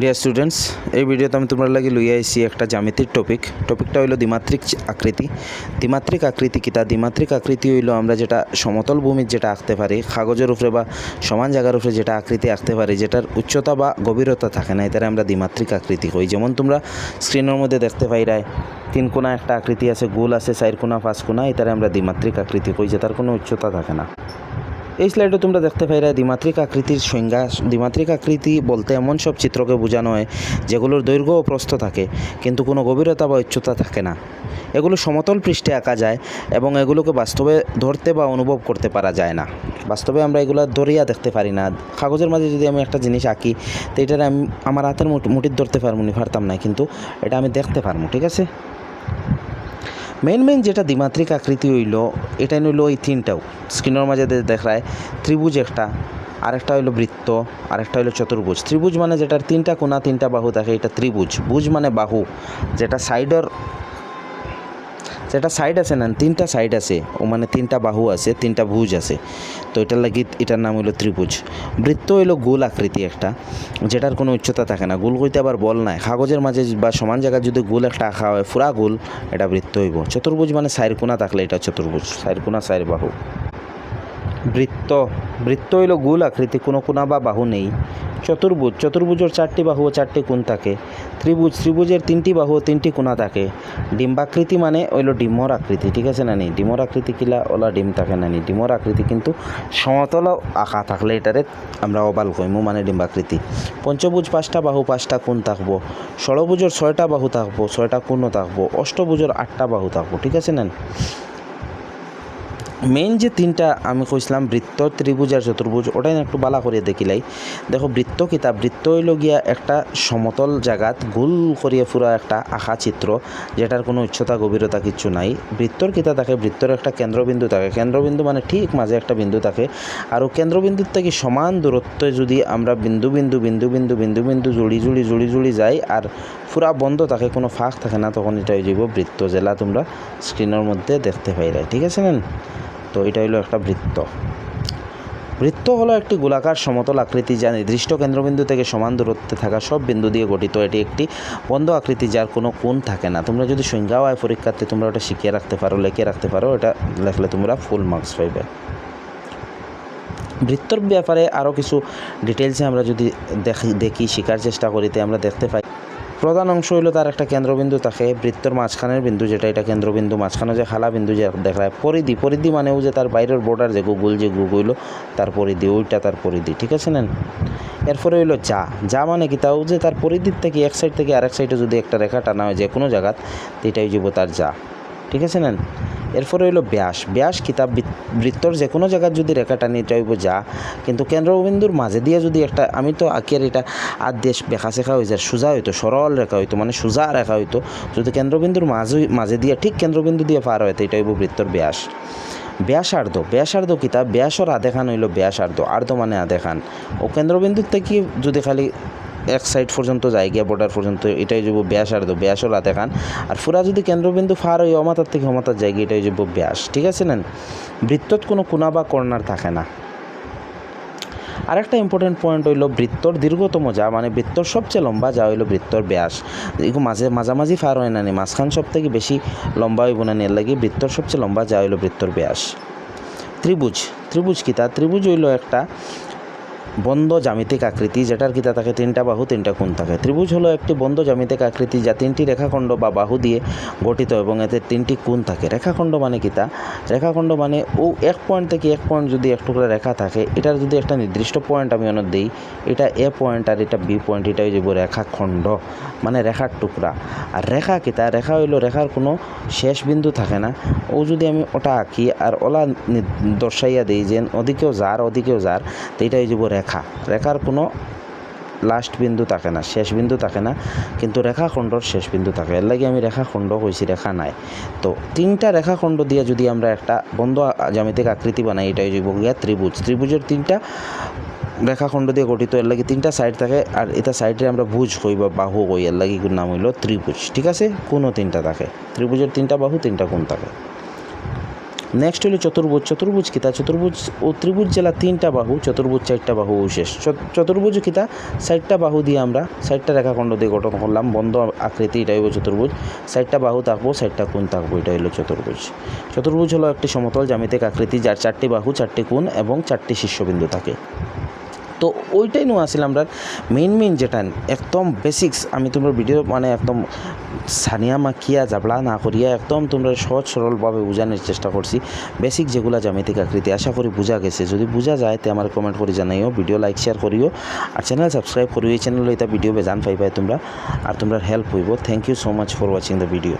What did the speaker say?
Dear students এই ভিডিওতে আমি তোমরা লাগি লইয়া আইছি একটা জ্যামিতির টপিক টপিকটা হইল দ্বিমাত্রিক আকৃতি। দ্বিমাত্রিক আকৃতি কিতা? দ্বিমাত্রিক আকৃতি হইল আমরা যেটা সমতল ভূমির যেটা আঁকতে পারি, কাগজের উপরে বা সমান জায়গার উপরে যেটা আকৃতি আঁকতে পারি, যেটার উচ্চতা বা গভীরতা থাকে না, এটারে আমরা দ্বিমাত্রিক আকৃতি কই। যেমন তোমরা স্ক্রিনের মধ্যে দেখতে পাইরাই তিন কোণা একটা আকৃতি আছে, গোল আছে, চার কোণা, পাঁচ কোণা, এটারে আমরা দ্বিমাত্রিক আকৃতি কই, যেটার কোনো উচ্চতা থাকে না। এই স্লাইডে তোমরা দেখতে পাইরা দ্বিমাত্রিক আকৃতির সংজ্ঞা, দ্বিমাত্রিক আকৃতি বলতে এমন সব চিত্রকে বোঝানো হয় যেগুলোর দৈর্ঘ্য ও প্রস্থ থাকে, কিন্তু কোনো গভীরতা বা উচ্চতা থাকে না। এগুলো সমতল পৃষ্ঠে আঁকা যায় এবং এগুলোকে বাস্তবে ধরতে বা অনুভব করতে পারা যায় না। বাস্তবে আমরা এগুলো ধরিয়া দেখতে পারি না। কাগজের মাঝে যদি আমি একটা জিনিস আঁকি, তো এটার আমি, আমার হাতের মুঠির ধরতে পারব নি পারতাম না, কিন্তু এটা আমি দেখতে পারব ঠিক আছে? মেইন মেন যেটা দ্বিমাত্রিক আকৃতি হইল, এটা হইল এই তিনটাও। স্ক্রিনের মাঝে দেখায়, ত্রিভুজ একটা, আরেকটা হইল বৃত্ত, আরেকটা হইল চতুর্ভুজ। ত্রিভুজ মানে যেটার তিনটা কোনা, তিনটা বাহু থাকে, এটা ত্রিভুজ। ভুজ মানে বাহু, যেটা সাইডের যেটা সাইড আছে না? তিনটা সাইড আছে। ও মানে তিনটা বাহু আছে, তিনটা ভুজ আছে। তো এটার লাগি এটার নাম হইল ত্রিভুজ। বৃত্ত হইল গোল আকৃতি একটা, যেটার কোনো উচ্চতা থাকে না। গোল কইতে আবার বল নাই। কাগজের মাঝে বা সমান জায়গায় যদি গোল একটা আঁকা হয়, ফুরা গোল, এটা বৃত্ত হইব। চতুর্ভুজ মানে চার কোণা থাকলে এটা চতুর্ভুজ। চার কোণা চার বাহু। বৃত্ত। বৃত্ত হইল গোল আকৃতি, কোনো কোনা বা বাহু নেই। চতুর্ভুজ, চতুর্ভুজের চারটি বাহু ও চারটি কোণ থাকে। ত্রিভুজ, ত্রিভুজের তিনটি বাহু ও তিনটি কোণা থাকে। ডিম্বাকৃতি মানে হইল ডিমর আকৃতি ঠিক আছে না নি ডিমর আকৃতি কিলা, ওলা ডিম থাকে না নি ডিমর আকৃতি কিন্তু সমতল আঁকা থাকলে এটারে আমরা ওবাল কইমু মানে ডিম্বাকৃতি। পঞ্চভুজ পাঁচটা বাহু, পাঁচটা কোণ থাকব। ষড়ভুজের ছয়টা বাহু থাকব, ছয়টা কোণও থাকব। অষ্টভুজের আটটা বাহু থাকব, ঠিক আছে না মেইন যে তিনটা আমি কইছিলাম বৃত্ত ত্রিভুজ আর চতুর্ভুজ ওটাই একটু বালা করে দেখিলাই। দেখো, বৃত্ত কিতা বৃত্ত হইল গিয়া একটা সমতল জায়গাত গোল করিয়া পুরা একটা আঁকা চিত্র যেটার কোনো উচ্চতা গভীরতা কিছু নাই। বৃত্তর কিতা থাকে বৃত্তর একটা কেন্দ্রবিন্দু থাকে। কেন্দ্রবিন্দু মানে ঠিক মাঝে একটা বিন্দু থাকে। আর কেন্দ্রবিন্দুর থেকে সমান দূরত্বে যদি আমরা বিন্দু বিন্দু বিন্দু বিন্দু বিন্দু বিন্দু জুড়ি জুড়ি জুড়ি জুড়ি যাই আর পুরা বন্ধ থাকে, কোনো ফাঁক থাকে না, তখন এটা হয়ে যাব বৃত্ত জেলা তোমরা স্ক্রিনের মধ্যে দেখতে পাইলাই। ঠিক আছে না তো এটা হলো একটা বৃত্ত। বৃত্ত হলো একটি গোলাকার সমতল আকৃতি যা নির্দিষ্ট কেন্দ্রবিন্দু থেকে সমান দূরত্বে থাকা সব বিন্দু দিয়ে গঠিত। এটি একটি বন্ধ আকৃতি যার কোনো কোণ থাকে না। তোমরা যদি সংজ্ঞাও হয় পরীক্ষার্থে, তোমরা ওটা শিখিয়ে রাখতে পারো, লেখে রাখতে পারো এটা লেখলে তোমরা ফুল মার্কস পাইবে। বৃত্তর ব্যাপারে আরও কিছু ডিটেলসে আমরা যদি দেখি দেখি, শেখার চেষ্টা করিতে আমরা দেখতে পাই। প্রধান অংশ হইল তার একটা কেন্দ্রবিন্দু থাকে বৃত্তর মাঝখানের বিন্দু, যেটা এটা কেন্দ্রবিন্দু মাঝখানে যে খালা বিন্দু যে দেখায়, পরিধি পরিধি মানেও যে তার বাইরের বর্ডার যে গুগল যে গুগল তার পরিধি, ওইটা তার পরিধি, ঠিক আছে নেন? এরপরে হইল যা যা মানে কি? তাও যে তার পরিধির থেকে এক সাইড থেকে আরেক সাইডে যদি একটা রেখা টানা হয় যে কোনো জায়গাত এটাই যাব তার যা। ঠিক আছে নেন? এরপরে হইল ব্যাস। ব্যাস কিতাব বৃত্তর যে কোনো জায়গার যদি রেখা টানি এটা হইব যা, কিন্তু কেন্দ্রবিন্দুর মাঝে দিয়ে যদি একটা, আমি তো আঁকিয়ার এটা, আর দেশ বেখা শেখা হয়ে যায় সোজা হইতো, সরল রেখা হইতো মানে সোজা রেখা হইতো, যদি কেন্দ্রবিন্দুর মাঝে মাঝে দিয়ে, ঠিক কেন্দ্রবিন্দু দিয়ে পার হয় তো এটা হইব বৃত্তর ব্যাস। ব্যাসার্ধ ব্যাসার্ধ কিতাব, ব্যাসর আধেখান হইল ব্যাসার্ধ, আর্ধ মানে আধেখান। ও কেন্দ্রবিন্দুর থেকে যদি খালি এক সাইড পর্যন্ত যায়, গিয়া বর্ডার পর্যন্ত, এটাই যাব ব্যাসার্ধ ব্যাসর আধেখান আর ফুরা যদি কেন্দ্রবিন্দু ফার হই অমাতার থেকে অমাতার যায়, গিয়ে এটাই যাব ব্যাস। ঠিক আছে নেন? বৃত্তত কোনো কোনা বা কর্নার থাকে না। আরেকটা ইম্পর্টেন্ট পয়েন্ট হইল বৃত্তর দীর্ঘতম যা মানে বৃত্তর সবচেয়ে লম্বা যা হইল বৃত্তর ব্যাস। এগুলো মাঝে, মাঝামাঝি ফার হয় না নি, মাঝখান সব থেকে বেশি লম্বা হইব না এর লাগি বৃত্তর সবচেয়ে লম্বা যা হইল বৃত্তর ব্যাস। ত্রিভুজ ত্রিভুজ কিতা ত্রিভুজ হইল একটা বন্ধ জ্যামিতিক আকৃতি, যেটার কিতা থাকে তিনটা বাহু, তিনটা কোণ থাকে। ত্রিভুজ হলো একটি বন্ধ জ্যামিতিক আকৃতি যা তিনটি রেখাখণ্ড বা বাহু দিয়ে গঠিত এবং এতে তিনটি কোণ থাকে। রেখাখণ্ড মানে কিতা রেখাখণ্ড মানে ও এক পয়েন্ট থেকে এক পয়েন্ট যদি এক টুকরা রেখা থাকে, এটার যদি একটা নির্দিষ্ট পয়েন্ট আমি অনেক দিই, এটা এ পয়েন্ট আর এটা বি পয়েন্ট এটা হয়ে যাব রেখাখণ্ড মানে রেখার টুকরা। আর রেখা কিতা রেখা হইল রেখার কোনো শেষ বিন্দু থাকে না। ও যদি আমি ওটা আঁকি আর ওলা দর্শাইয়া দিই যে ওদিকেও যার ওদিকেও যার, তো এটা হয়ে যাব রেখা। রেখার কোনো লাস্ট বিন্দু থাকে না, শেষ বিন্দু থাকে না, কিন্তু রেখাখণ্ডর শেষ বিন্দু থাকে। এর লাগে আমি রেখাখণ্ড কইছি, রেখা নাই। তো তিনটা রেখাখণ্ড দিয়ে যদি আমরা একটা বন্ধ জ্যামিতিক আকৃতি বানাই, এটাই যাব গিয়া ত্রিভুজ। ত্রিভুজের তিনটা রেখাখণ্ড দিয়ে গঠিত, এর লাগে তিনটা সাইড থাকে, আর এটা সাইডে আমরা ভুজ কই বা বাহু কই, এর লাগে নাম হইল ত্রিভুজ। ঠিক আছে? কোনো তিনটা থাকে? ত্রিভুজের তিনটা, বাহু তিনটা কোণ থাকে? নেক্সট হলো চতুর্ভুজ। চতুর্ভুজ কিতা চতুর্ভুজ ও ত্রিভুজ জেলা তিনটা বাহু, চতুর্ভুজ চারটা বাহু শেষ চতুর্ভুজ কিতা চারটা বাহু দিয়ে আমরা চারটা রেখাখণ্ড দিয়ে গঠন করলাম, বন্ধ আকৃতি এটা হইব চতুর্ভুজ। চারটা বাহু থাকব, চারটা কোণ থাকব এটা হলো চতুর্ভুজ। চতুর্ভুজ হলো একটি সমতল জ্যামিতিক আকৃতি, যার চারটি বাহু, চারটি কোণ এবং চারটি শীর্ষবিন্দু থাকে। তো ওইটাই নো আসলে আমরা মেইন মেইন যেটা, একদম বেসিক্স আমি তোমার ভিডিও মানে একদম সানিয়া মাখিয়া জাবলা না করিয়া একদম তোমরা সহজ সরলভাবে বোঝানোর চেষ্টা করছি। বেসিক যেগুলো জ্যামিতিক আকৃতি, আশা করি বোঝা গেছে। যদি বোঝা যায়, তে আমার কমেন্ট করে জানাইও ভিডিও লাইক শেয়ার করিও। আর চ্যানেল সাবস্ক্রাইব করিও, এই চ্যানেল এটা ভিডিও বেজান পাইবাই তোমরা। আর তোমরা হেল্প হইব। Thank you so much for watching the video